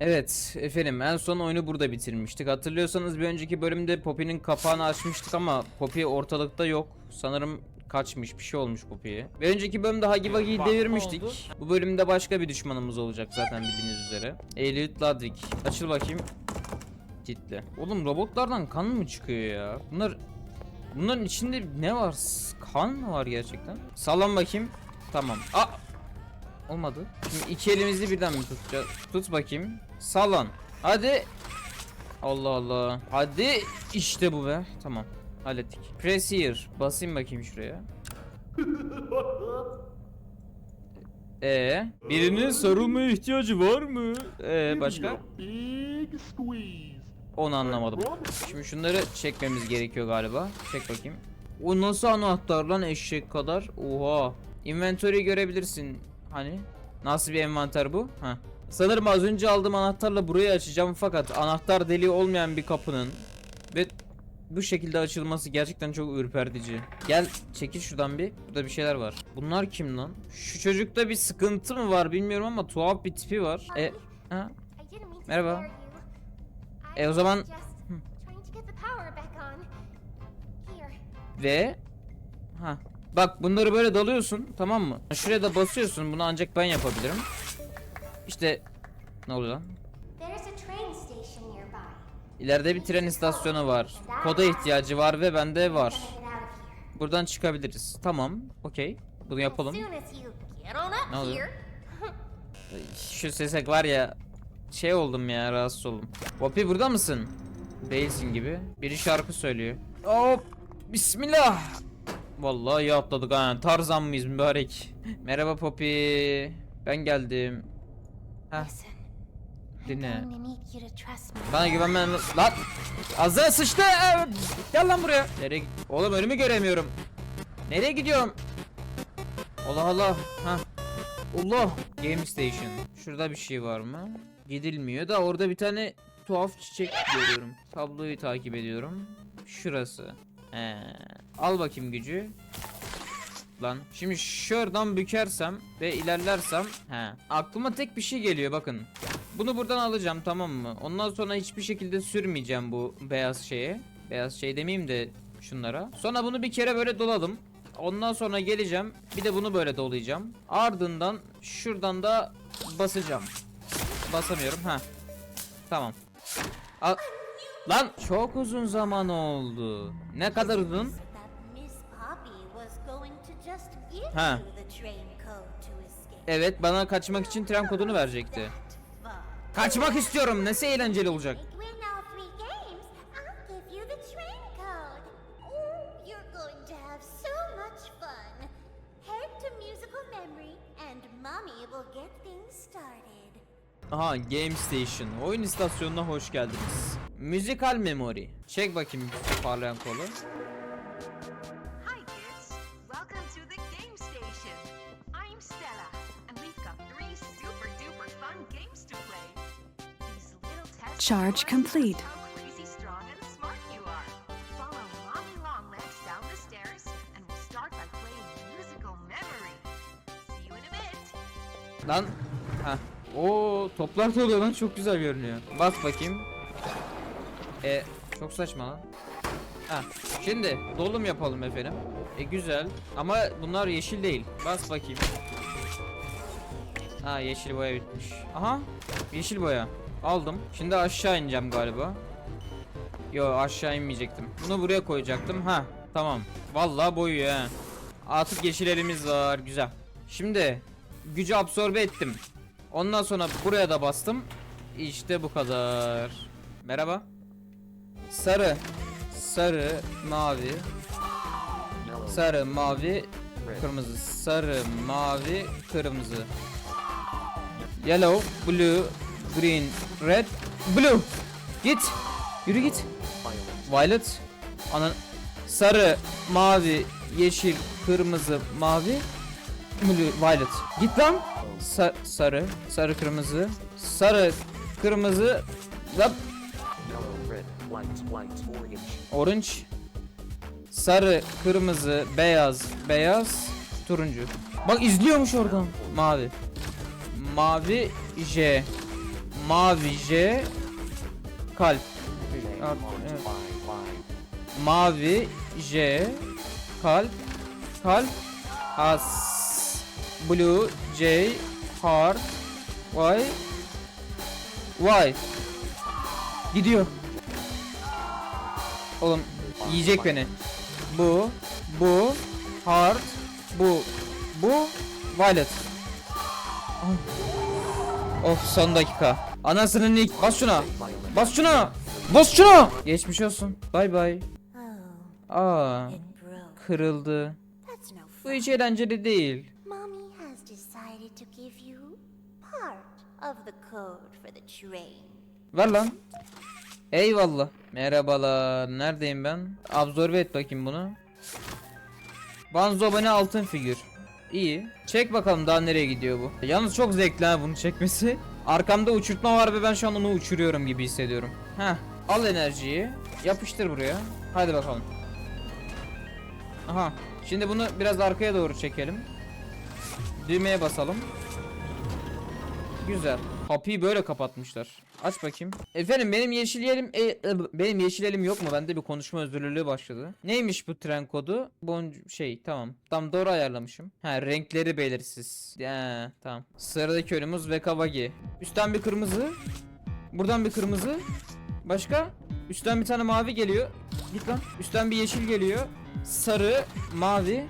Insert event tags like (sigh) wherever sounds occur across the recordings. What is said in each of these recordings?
Evet efendim en son oyunu burada bitirmiştik. Hatırlıyorsanız bir önceki bölümde Poppy'nin kapağını açmıştık ama Poppy ortalıkta yok. Sanırım kaçmış bir şey olmuş Poppy'ye. Bir önceki bölümde Hagi Wagi'yi Bak, devirmiştik. oldu. Bu bölümde başka bir düşmanımız olacak zaten bildiğiniz üzere. Elliot Ladrick. Açıl bakayım. Ciddi. Oğlum robotlardan kan mı çıkıyor ya? Bunlar Bunların içinde ne var? Kan mı var gerçekten? Sallan bakayım. Tamam. Aa! Olmadı. Şimdi iki elimizi birden mi tutacağız? Tut bakayım. Sallan. Hadi. Allah Allah. Hadi. İşte bu be. Tamam. Hallettik. Press here. Basayım bakayım şuraya. (laughs) Ee, birinin sarılmaya ihtiyacı var mı? Ee, başka? Onu anlamadım. Şimdi şunları çekmemiz gerekiyor galiba. Çek bakayım. O nasıl anahtar lan eşek kadar? Oha. Inventory'i görebilirsin. Hani? Nasıl bir envanter bu? Ha. Sanırım az önce aldığım anahtarla burayı açacağım fakat anahtar deliği olmayan bir kapının ve bu şekilde açılması gerçekten çok ürpertici. Gel çekil şuradan bir. Burada bir şeyler var. Bunlar kim lan? Şu çocukta bir sıkıntı mı var bilmiyorum ama tuhaf bir tipi var. E ha? Merhaba. E, o zaman-. Ve ha bak bunları böyle dalıyorsun tamam mı? Şuraya da basıyorsun bunu ancak ben yapabilirim. İşte ne oluyor lan? İleride bir tren istasyonu var. Koda ihtiyacı var ve bende var. Buradan çıkabiliriz. Tamam. Okey. Bunu yapalım. Ne oluyor? (laughs) Şu sese var ya şey oldum ya rahatsız oldum. Poppy burada mısın? Değilsin gibi. Biri şarkı söylüyor. Hop. Bismillah. Vallahi iyi atladık ha. Tarzan mıyız mübarek? Merhaba Poppy. Ben geldim. Heh. Dinle. Bana güvenmen lan. Ağzına sıçtı. Gel lan buraya. Nereye Oğlum önümü göremiyorum. Nereye gidiyorum? Allah Allah. Ha. Allah. Game Station. Şurada bir şey var mı? Gidilmiyor da orada bir tane tuhaf çiçek görüyorum. Tabloyu takip ediyorum. Şurası. He. Al bakayım gücü. Lan. Şimdi şuradan bükersem ve ilerlersem he. Aklıma tek bir şey geliyor bakın. Bunu buradan alacağım tamam mı? Ondan sonra hiçbir şekilde sürmeyeceğim bu beyaz şeye. Beyaz şey demeyeyim de şunlara. Sonra bunu bir kere böyle doladım. Ondan sonra geleceğim. Bir de bunu böyle dolayacağım. Ardından şuradan da basacağım. Basamıyorum. Ha. Tamam. Al. Lan çok uzun zaman oldu. Ne kadar uzun? Escape. Evet bana kaçmak için tren kodunu verecekti. Kaçmak istiyorum. Nesi eğlenceli olacak? Aha Game Station. Oyun istasyonuna hoş geldiniz. Müzikal memory. Çek bakayım parlayan kolu. A bit. Lan. Ha. Oo toplar doluyor lan çok güzel görünüyor. Bas bakayım. E çok saçma lan. Ha. Şimdi dolum yapalım efendim. E güzel. Ama bunlar yeşil değil. Bas bakayım. Ha yeşil boya bitmiş. Aha. Yeşil boya. Aldım. Şimdi aşağı ineceğim galiba. Yo aşağı inmeyecektim. Bunu buraya koyacaktım. Ha tamam. Vallahi boyuyor ha. Artık yeşil elimiz var. Güzel. Şimdi gücü absorbe ettim. Ondan sonra buraya da bastım. İşte bu kadar. Merhaba. Sarı. Sarı, mavi. Sarı, mavi, kırmızı. Sarı, mavi, kırmızı. Yellow, blue, green, red, blue. Git. Yürü git. Violet. Anan sarı, mavi, yeşil, kırmızı, mavi, blue, violet. Git lan. Sa- sarı, sarı, kırmızı, sarı, kırmızı, orange. orange, sarı, kırmızı, beyaz, beyaz, turuncu. Bak izliyormuş oradan. Mavi. Mavi, J. Mavi J. Kalp. Mavi J. Kalp. Kalp. As. Blue J. Heart. Y. Y. Gidiyor. Oğlum yiyecek beni. Bu, bu, heart, bu, bu, violet. Of son dakika. Anasının ilk bas şuna. Bas şuna. Bas şuna. Geçmiş olsun. Bay bay. Oh, Aa, kırıldı. Bu hiç eğlenceli değil. Ver lan. Eyvallah. Merhabalar. Neredeyim ben? Absorbe et bakayım bunu. Banzobane altın figür. İyi. Çek bakalım daha nereye gidiyor bu. Yalnız çok zevkli ha bunu çekmesi. (laughs) Arkamda uçurtma var ve ben şu an onu uçuruyorum gibi hissediyorum. Heh. Al enerjiyi. Yapıştır buraya. Hadi bakalım. Aha. Şimdi bunu biraz arkaya doğru çekelim. Düğmeye basalım. Güzel. Kapıyı böyle kapatmışlar. Aç bakayım. Efendim benim yeşil yerim e, e, benim yeşil elim yok mu? Bende bir konuşma özürlülüğü başladı. Neymiş bu tren kodu? Boncu şey tamam. Tam doğru ayarlamışım. Ha renkleri belirsiz. Ya tamam. Sıradaki önümüz Vekavagi. Üstten bir kırmızı. Buradan bir kırmızı. Başka? Üstten bir tane mavi geliyor. Git lan. Üstten bir yeşil geliyor. Sarı, mavi.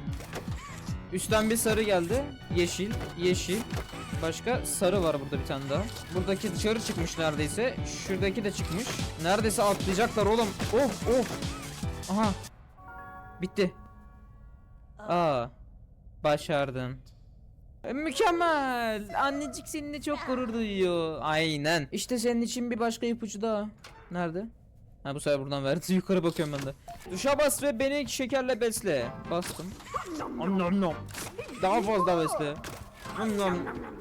Üstten bir sarı geldi. Yeşil, yeşil. Başka sarı var burada bir tane daha. Buradaki dışarı çıkmış neredeyse. Şuradaki de çıkmış. Neredeyse atlayacaklar oğlum. Of of. Aha. Bitti. Aa. Başardın. E, Mükemmel. Annecik seninle çok gurur duyuyor. Aynen. İşte senin için bir başka ipucu daha. Nerede? Ha bu sefer buradan verdi. (laughs) Yukarı bakıyorum ben de. Tuşa bas ve beni şekerle besle. Bastım. Om nom nom. Daha fazla besle. Nom.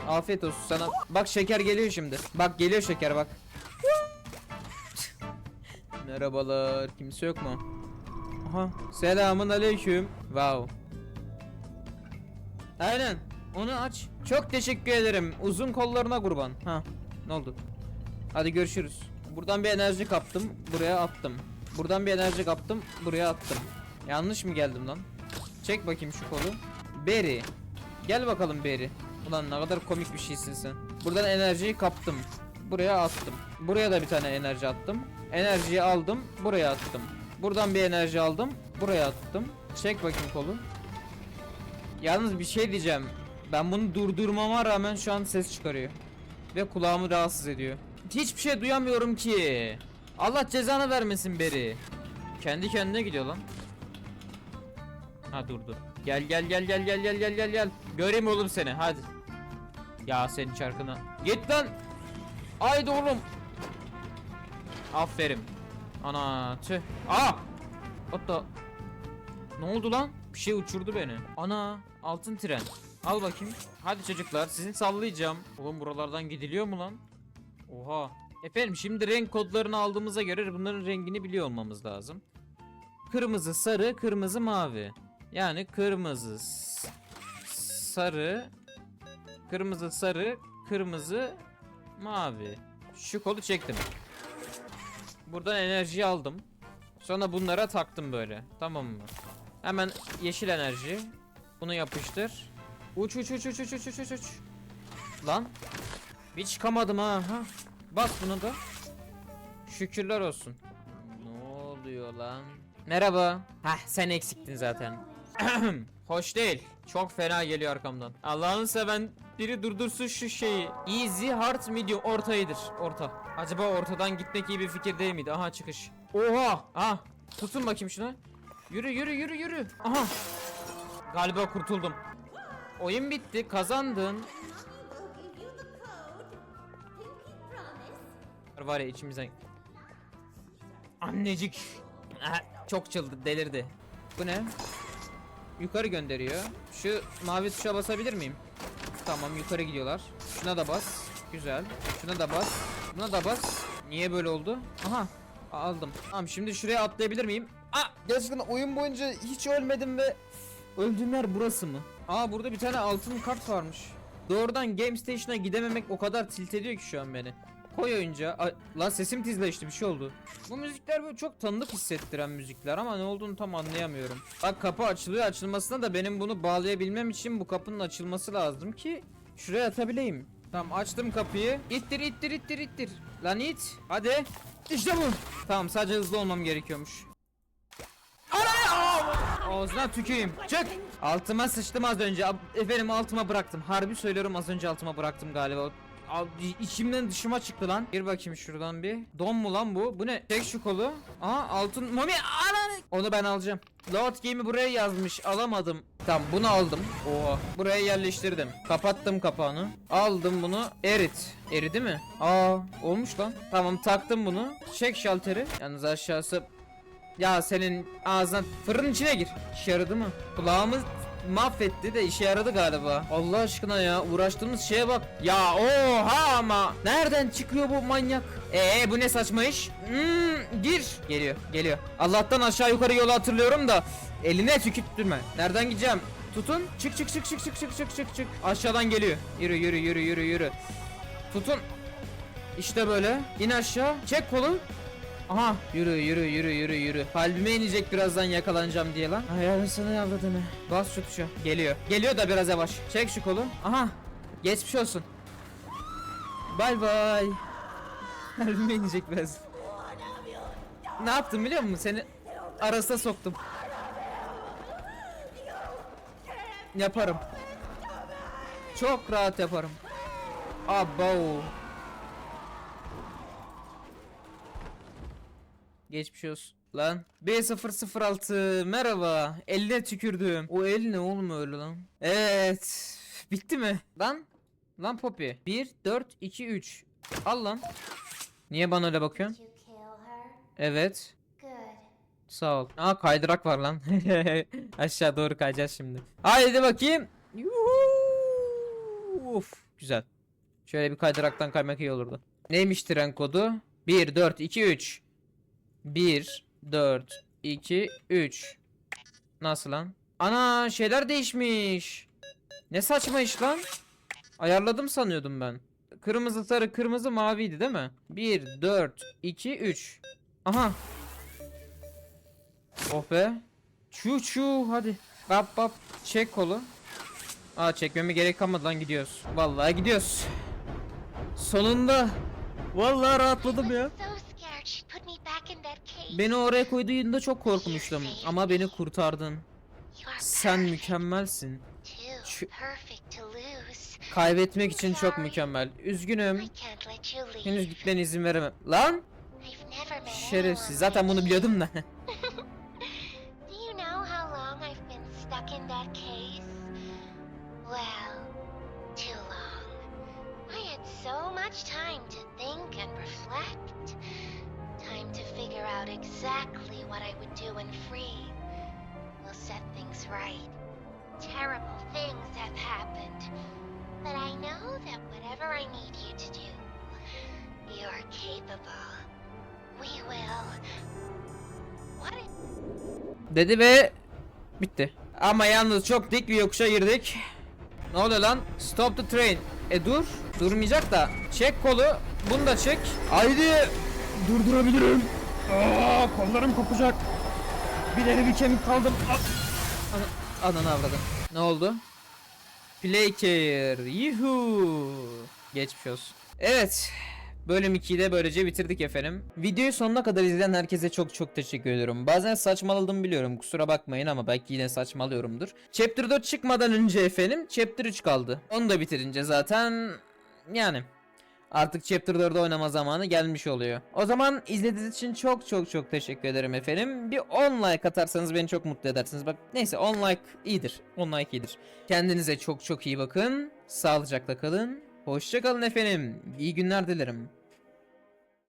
Afiyet olsun sana. Bak şeker geliyor şimdi. Bak geliyor şeker bak. Merhabalar. Kimse yok mu? Aha. Selamun aleyküm. Wow. Aynen. Onu aç. Çok teşekkür ederim. Uzun kollarına kurban. Ha. Ne oldu? Hadi görüşürüz. Buradan bir enerji kaptım. Buraya attım. Buradan bir enerji kaptım. Buraya attım. Yanlış mı geldim lan? Çek bakayım şu kolu. Berry. Gel bakalım Berry. Ulan ne kadar komik bir şeysin sen. Buradan enerjiyi kaptım. Buraya attım. Buraya da bir tane enerji attım. Enerjiyi aldım. Buraya attım. Buradan bir enerji aldım. Buraya attım. Çek bakayım kolu. Yalnız bir şey diyeceğim. Ben bunu durdurmama rağmen şu an ses çıkarıyor. Ve kulağımı rahatsız ediyor. Hiçbir şey duyamıyorum ki. Allah cezanı vermesin beri. Kendi kendine gidiyor lan. Ha durdu. Gel gel gel gel gel gel gel gel gel. Göreyim oğlum seni hadi. Ya senin çarkına. Git lan. Haydi oğlum. Aferin. Ana tüh. Aa. Hatta. Ne oldu lan? Bir şey uçurdu beni. Ana altın tren. Al bakayım. Hadi çocuklar sizin sallayacağım. Oğlum buralardan gidiliyor mu lan? Oha. Efendim şimdi renk kodlarını aldığımıza göre bunların rengini biliyor olmamız lazım. Kırmızı, sarı, kırmızı, mavi. Yani kırmızı, sarı, kırmızı, sarı, kırmızı, mavi. Şu kolu çektim. Buradan enerjiyi aldım. Sonra bunlara taktım böyle. Tamam mı? Hemen yeşil enerji. Bunu yapıştır. Uç uç uç uç uç uç uç uç uç. Lan. Hiç çıkamadım ha. ha. Bas bunu da. Şükürler olsun. Ne oluyor lan? Merhaba. Hah sen eksiktin zaten. (clears throat) Hoş değil. Çok fena geliyor arkamdan. Allah'ını seven biri durdursun şu şeyi. Easy, hard, medium. Orta. Orta. Acaba ortadan gitmek iyi bir fikir değil miydi? Aha çıkış. Oha. Ah. Tutun bakayım şuna. Yürü yürü yürü yürü. Aha. Galiba kurtuldum. Oyun bitti. Kazandın. Var ya içimizden. Annecik. Aha, çok çıldı delirdi. Bu ne? Yukarı gönderiyor. Şu mavi tuşa basabilir miyim? Tamam yukarı gidiyorlar. Şuna da bas. Güzel. Şuna da bas. Buna da bas. Niye böyle oldu? Aha. Aldım. Tamam şimdi şuraya atlayabilir miyim? Aa, gerçekten oyun boyunca hiç ölmedim ve öldüğüm yer burası mı? Aa burada bir tane altın kart varmış. Doğrudan Game Station'a gidememek o kadar tilt ediyor ki şu an beni. Koy oyuncağı. Ay, lan sesim tizleşti bir şey oldu. Bu müzikler böyle çok tanıdık hissettiren müzikler ama ne olduğunu tam anlayamıyorum. Bak kapı açılıyor açılmasına da benim bunu bağlayabilmem için bu kapının açılması lazım ki şuraya atabileyim. Tamam açtım kapıyı. İttir ittir ittir ittir. Lan it. Hadi. İşte bu. Tamam sadece hızlı olmam gerekiyormuş. Ağzına tükeyim. Çık. Altıma sıçtım az önce. Efendim altıma bıraktım. Harbi söylüyorum az önce altıma bıraktım galiba. Abi içimden dışıma çıktı lan. Gir bakayım şuradan bir. Don mu lan bu? Bu ne? Çek şu kolu. Aha altın. Mami ananı. Onu ben alacağım. Load game'i buraya yazmış. Alamadım. Tamam bunu aldım. Oha. Buraya yerleştirdim. Kapattım kapağını. Aldım bunu. Erit. Eridi mi? Aa olmuş lan. Tamam taktım bunu. Çek şalteri. Yalnız aşağısı ya senin ağzına fırın içine gir. Yaradı mı? Kulağımı mahvetti de işe yaradı galiba. Allah aşkına ya uğraştığımız şeye bak. Ya oha ama. Nereden çıkıyor bu manyak? Ee bu ne saçma iş? Hmm, gir. Geliyor geliyor. Allah'tan aşağı yukarı yolu hatırlıyorum da. Eline tükürttürme. Nereden gideceğim? Tutun. Çık çık çık çık çık çık çık çık çık. Aşağıdan geliyor. Yürü yürü yürü yürü yürü. Tutun. İşte böyle. İn aşağı. Çek kolu. Aha yürü yürü yürü yürü yürü. Kalbime inecek birazdan yakalanacağım diye lan. Ay anasını yavradını. Bas şu tuşa. Geliyor. Geliyor da biraz yavaş. Çek şu kolu. Aha. Geçmiş olsun. Bay bay. Kalbime inecek biraz. Ne yaptım biliyor musun? Seni arasına soktum. Yaparım. Çok rahat yaparım. Abo. Geçmiş olsun. Lan B006 merhaba. Eline tükürdüm. O el ne oğlum öyle lan? Evet. Bitti mi? Lan. Lan Poppy. 1 4 2 3. Al lan. Niye bana öyle bakıyorsun? Evet. Sağ ol. Aa kaydırak var lan. (laughs) Aşağı doğru kayacağız şimdi. Haydi bakayım. Yuhuu. Uf, güzel. Şöyle bir kaydıraktan kaymak iyi olurdu. Neymiş tren kodu? 1 4 2 3. 1 4 2 3. Nasıl lan? Ana şeyler değişmiş. Ne saçma iş lan? Ayarladım sanıyordum ben. Kırmızı sarı kırmızı maviydi değil mi? 1 4 2 3. Aha Oh be. Çu çu hadi. Bap bap. Çek kolu. Aa çekmeme gerek kalmadı lan gidiyoruz. Vallahi gidiyoruz. Sonunda. Vallahi rahatladım ya. Beni oraya koyduğunda çok korkmuştum ama beni kurtardın. Sen mükemmelsin. Kaybetmek için çok mükemmel. Üzgünüm. Henüz gitmene izin veremem. Lan! Şerefsiz. Zaten bunu biliyordum da. (laughs) so much time to think and reflect. Figure out exactly what I would do when free. We'll set things right. Terrible things have happened. But I know that whatever I need you to do, you're capable. We will. What if Dedi ve bitti. Ama yalnız çok dik bir yokuşa girdik. Ne oluyor lan? Stop the train. E dur. Durmayacak da. Çek kolu. Bunu da çek. Haydi. Durdurabilirim. Aa, kollarım kopacak. Bir deri bir kemik kaldım. Ana, ananı avradım. Ne oldu? Play care. Yuhu. Geçmiş olsun. Evet. Bölüm 2'yi de böylece bitirdik efendim. Videoyu sonuna kadar izleyen herkese çok çok teşekkür ediyorum. Bazen saçmaladım biliyorum kusura bakmayın ama belki yine saçmalıyorumdur. Chapter 4 çıkmadan önce efendim Chapter 3 kaldı. Onu da bitirince zaten yani artık Chapter 4'ü oynama zamanı gelmiş oluyor. O zaman izlediğiniz için çok çok çok teşekkür ederim efendim. Bir 10 like atarsanız beni çok mutlu edersiniz. Bak neyse 10 like iyidir. 10 like iyidir. Kendinize çok çok iyi bakın. Sağlıcakla kalın. Hoşça kalın efendim. İyi günler dilerim.